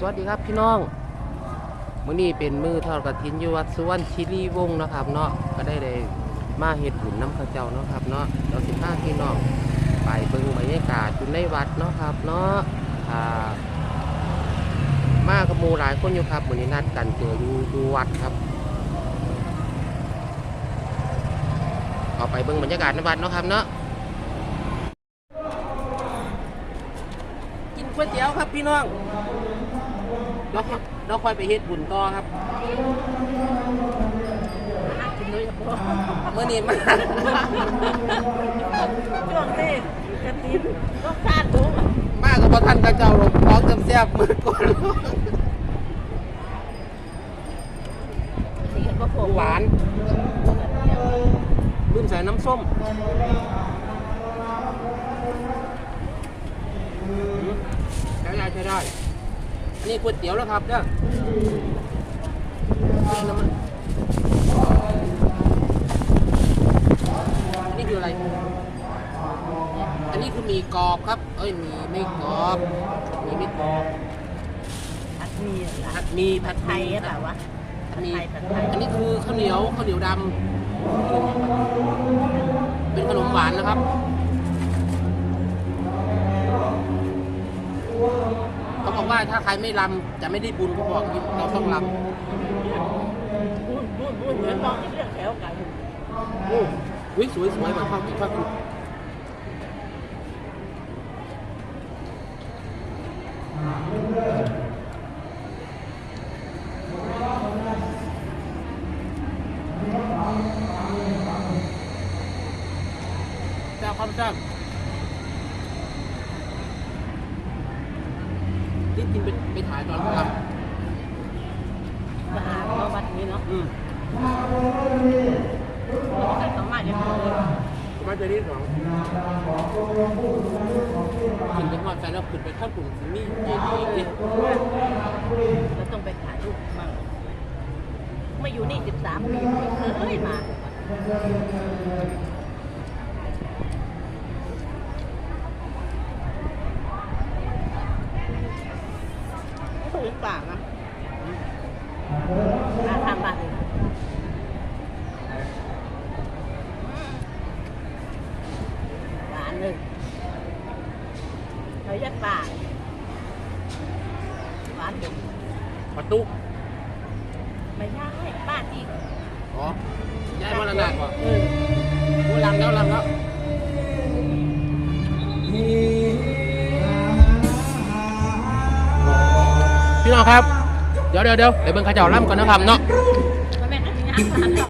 สวัสดีครับพี่น้องมื้อนี้เป็นมือทอดกระถินอยู่วัดสุวรรณชิรีวงศ์นะครับ เนาะก็ได้ได้มาเฮ็ดบุญน้ำข้าวเจ้าเนาะครับเนาะเราสิพาพี่น้องไปเบิ่งบรรยากาศอยู่ในวัดเนาะครับเนาะอ่ามากับหมู่หลายคนอยู่ครับมื้อนี้นัดกันเจออยู่อยู่วัดครับเอาไปเบิ่งบรรยากาศในวัดเนาะครับเนาะกินก๋วยเตี๋ยวครับพี่น้อง เราเราค่อยไปเฮ็ดบุญต่อครับกินเลยเฉพาะเมื่อนี้มาช่วงนี้กระตินก็คาดทุกมากับพระท่านกระเจ้าหลวงพ่อเติมแซ่บมือก่อนสีก็ผมหวานลืมใส่น้ำส้มอืมใช้ได้ใช้ได้ อันนี้ก๋วยเตี๋ยวแล้วครับเนี่ยน้ำมันอันนี้คืออะไร อันนี้คือหมีกรอบครับ เอ้ยหมีไม่กรอบหมีไม่กรอบผัดหมีเหรอผัดหมีผัดไทยอะเปล่าวะผัดหมีผัดไทยอันนี้คือข้าวเหนียวข้าวเหนียวดำเป็นขนมหวานนะครับ ว่าถ้าใครไม่รำจะไม่ได้บุญเขาบอกอย่างนี้เราต้องรบุญบุญบุญเหมือนมองที่เรื่องแถวกันำโอ้วิสวยสวยเหมือนข้าวกินข้าวกินแซ่บความแซ่บที่ กินไปไปถ่ายตอนเขาทสะอาดเนาะวัดนี้เนาะำอืมเราใส่สมัยยังเลยมาจะรีสองกินไปทอดใจแล้วขึ้นไปข้าวกลุ่มมีเยดีอีกเราต้องไปถ่ายรูปมั่งมาอยู่นี่ 13 ปีไม่เคยมาถู กปากนะอาทำบาทเลยหวานหนึ่งเขายัดปากหวานหนึ่งประตูไม่ใช่ป้าอีกอ๋อย้ายมาละนาดกว่าเออพูดลำแล้วลำแล้ว พี่น้องครับ เดี๋ยวเดี๋ยวเดี๋ยวเดี๋ยวเบิ่งข้าเจ้าล่ำก่อนนะครับเนาะมันแม่นอันนี้นะ